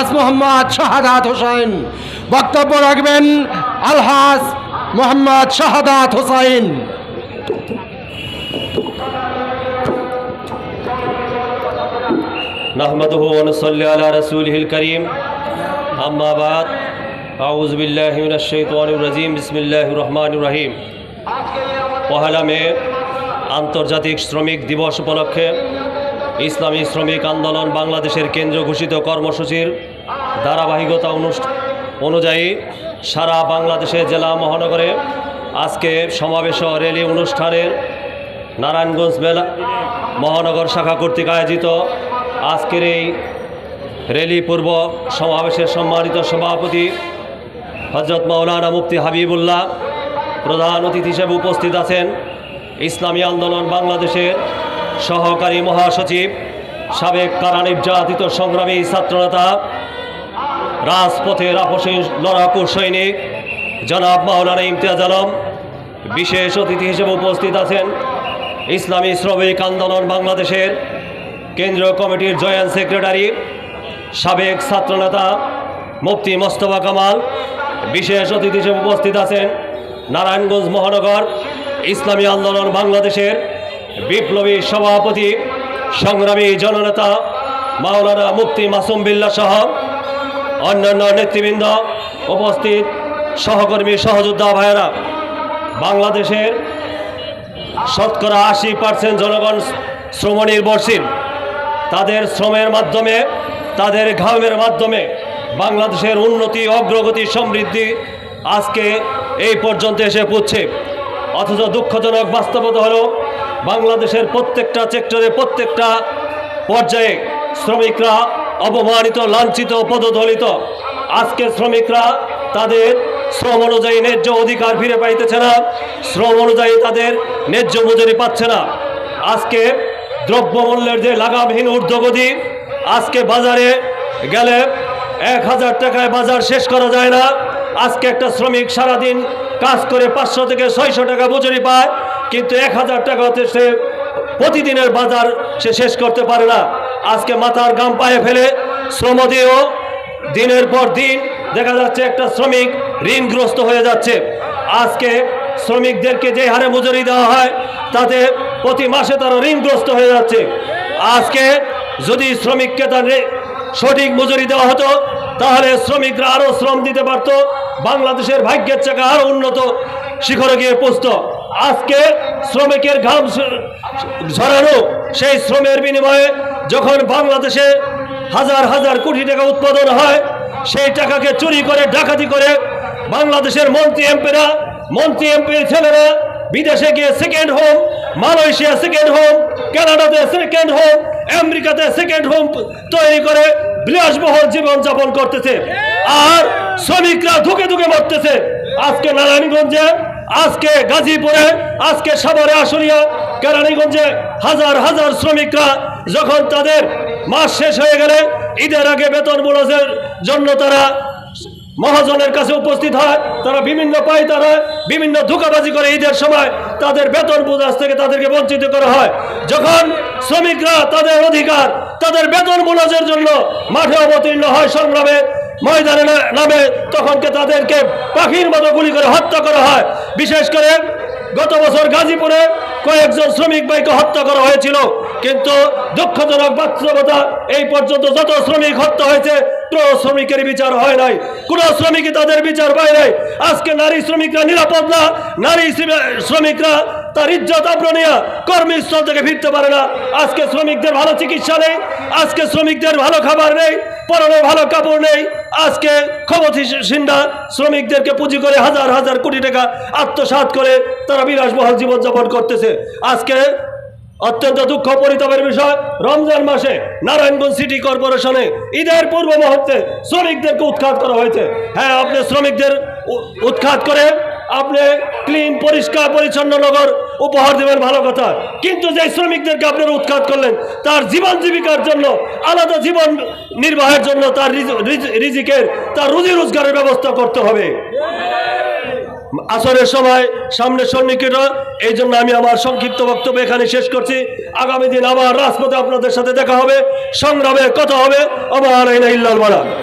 আলহাজ মোহাম্মদ শাহাদাত হোসেন বক্তব্য রাখবেন আলহাজ মোহাম্মদ শাহাদাত হোসাইন نحمده ونصلي على رسوله الكريم أما بعد أعوذ بالله من الشيطان الرجيم بسم الله الرحمن الرحيم পহেলা মে আন্তর্জাতিক শ্রমিক দিবস উপলক্ষে ইসলামী শ্রমিক আন্দোলন বাংলাদেশের কেন্দ্র ঘোষিত কর্মসূচির ধারাবাহিকতা অনুযায়ী সারা বাংলাদেশের জেলা মহানগরে আজকে সমাবেশ র্যালি অনুষ্ঠানের নারায়ণগঞ্জ মেলা মহানগর শাখা কর্তৃক আয়োজিত আজকের এই র্যালি পূর্ব সমাবেশের সম্মানিত সভাপতি হজরত মাওলানা মুফতি হাবিবুল্লাহ প্রধান অতিথি হিসেবে উপস্থিত আছেন। ইসলামী আন্দোলন বাংলাদেশের সহকারী মহাসচিব, সাবেক কারা নির্যাতিত সংগ্রামী ছাত্রনেতা রাজপথের আপসী লড়াকু সৈনিক জনাব মাওলানা ইমতিয়াজ আলম। বিশেষ অতিথি হিসেবে উপস্থিত আছেন ইসলামী শ্রমিক আন্দোলন বাংলাদেশের কেন্দ্রীয় কমিটির জয়েন্ট সেক্রেটারি, সাবেক ছাত্রনেতা মুফতি মোস্তফা কামাল। বিশেষ অতিথি হিসেবে উপস্থিত আছেন নারায়ণগঞ্জ মহানগর ইসলামী আন্দোলন বাংলাদেশের বিপ্লবী সভাপতি, সংগ্রামী জননেতা মাওলানা মুফতি মাসুম বিল্লা সহ অন্যান্য নেতৃবৃন্দ উপস্থিত, সহকর্মী, সহযোদ্ধা ভাইয়েরা, বাংলাদেশের শতকরা আশি পার্সেন্ট জনগণ শ্রম নির্ভরশীল তাদের শ্রমের মাধ্যমে, তাদের ঘামের মাধ্যমে বাংলাদেশের উন্নতি, অগ্রগতি, সমৃদ্ধি আজকে এই পর্যন্ত এসে পৌঁছে। অথচ দুঃখজনক বাস্তবতা হলো, বাংলাদেশের প্রত্যেকটা সেক্টরে, প্রত্যেকটা পর্যায়ে শ্রমিকরা অপমানিত, লাঞ্ছিত, পদদলিত। আজকে শ্রমিকরা তাদের শ্রম অনুযায়ী ন্যায্য অধিকার ফিরে পাইতেছে না। শ্রম অনুযায়ী তাদের ন্যায্য মজুরি পাচ্ছে না। আজকে দ্রব্যমূল্যের যে লাগামহীন ঊর্ধ্বগতি, আজকে বাজারে গেলে এক হাজার টাকায় বাজার শেষ করা যায় না। আজকে একটা শ্রমিক সারাদিন কাজ করে পাঁচশো থেকে ছয়শো টাকা মজুরি পায়, কিন্তু এক হাজার টাকাতে সে প্রতিদিনের বাজার সে শেষ করতে পারে না। আজকে মাথার গাম পায়ে ফেলে শ্রম দিয়েও দিনের পর দিন দেখা যাচ্ছে একটা শ্রমিক ঋণগ্রস্ত হয়ে যাচ্ছে। আজকে শ্রমিকদেরকে যে হারে মজুরি দেওয়া হয়, তাতে প্রতি মাসে তারা ঋণগ্রস্ত হয়ে যাচ্ছে। আজকে যদি শ্রমিককে তার সঠিক মজুরি দেওয়া হতো, তাহলে শ্রমিকরা আরও শ্রম দিতে পারত, বাংলাদেশের ভাগ্যের চাকা আরও উন্নত শিখরে গিয়ে পুষত আজকে শ্রমিকের ঘাম ঝরানো সেই শ্রমের বিনিময়ে যখন বাংলাদেশে হাজার হাজার কোটি টাকা উৎপাদন হয়, সেই টাকাকে চুরি করে, ডাকাতি করে বাংলাদেশের মন্ত্রী এমপিরা, মন্ত্রী এমপির ছেলেরা বিদেশে গিয়ে second home Malaysia second home কানাডাতে সেকেন্ড হোম আমেরিকাতে সেকেন্ড হোম তৈরি করে বিলাসবহুল জীবনযাপন করতেছে। আর শ্রমিকরা ধুকে ধুকে মরতেছে। আজকে নারায়ণগঞ্জে, আজকে গাজীপুরে, আজকে সাভারে, আশুলিয়া কেরানীগঞ্জে হাজার হাজার শ্রমিকরা যখন তাদের মাস শেষ হয়ে গেলে ঈদের আগে বেতন বোনাসের জন্য তারা মহাজনের কাছে উপস্থিত হয়, তারা বিভিন্ন পায় তারা বিভিন্ন ধোকাবাজি করে ঈদের সময় তাদের বেতন বোনাস থেকে তাদেরকে বঞ্চিত করা হয়। যখন শ্রমিকরা তাদের অধিকার, তাদের বেতন বোনাসের জন্য মাঠে অবতীর্ণ হয় সংগ্রামে, ময়দানে নামে তখনকে তাদেরকে পাখির মতো গুলি করে হত্যা করা হয়। বিশেষ করে গত বছর গাজীপুরে কয়েকজন শ্রমিক ভাইকে হত্যা করা হয়েছিল, কিন্তু দুঃখজনক বাস্তবতা, এই পর্যন্ত যত শ্রমিক হত্যা হয়েছে, কোনো শ্রমিকের বিচার হয় নাই, কোনো শ্রমিকই তাদের বিচার পায় নাই। আজকে নারী শ্রমিকরা নিরাপদ না, নারী শ্রমিকরা তার ইজ্জত আব্রনিয়া কর্মস্থল থেকে ফিরতে পারে না। আজকে শ্রমিকদের ভালো চিকিৎসা নেই আজকে শ্রমিকদের ভালো খাবার নেই, পরনে ভালো কাপড় নেই। আজকে ক্ষমতাসীনরা শ্রমিকদেরকে পুঁজি করে হাজার হাজার কোটি টাকা আত্মসাৎ করে তারা বিলাসবহুল জীবনযাপন করতেছে। আজকে অত্যন্ত দুঃখ পরিতাপের বিষয়, রমজান মাসে নারায়ণগঞ্জ সিটি কর্পোরেশনে ঈদের পূর্ব মুহূর্তে শ্রমিকদেরকে উৎখাত করা হয়েছে। হ্যাঁ আপনি শ্রমিকদের উৎখাত করে আপনি ক্লিন, পরিষ্কার, পরিচ্ছন্ন নগর উপহার দেবেন ভালো কথা। কিন্তু যে শ্রমিকদেরকে আপনারা উৎখাত করলেন, তার জীবন জীবিকার জন্য, আলাদা জীবন নির্বাহের জন্য তার রিজ- রিজ- রিজিকের, তার রুজি রোজগারের ব্যবস্থা করতে হবে। আসরের সময় সামনে সন্নিকট এই জন্য আমি আমার সংক্ষিপ্ত বক্তব্য এখানে শেষ করছি। আগামী দিন আবার রাজপথে আপনাদের সাথে দেখা হবে, সংগ্রামে কথা হবে আমার ইল্লাল মারা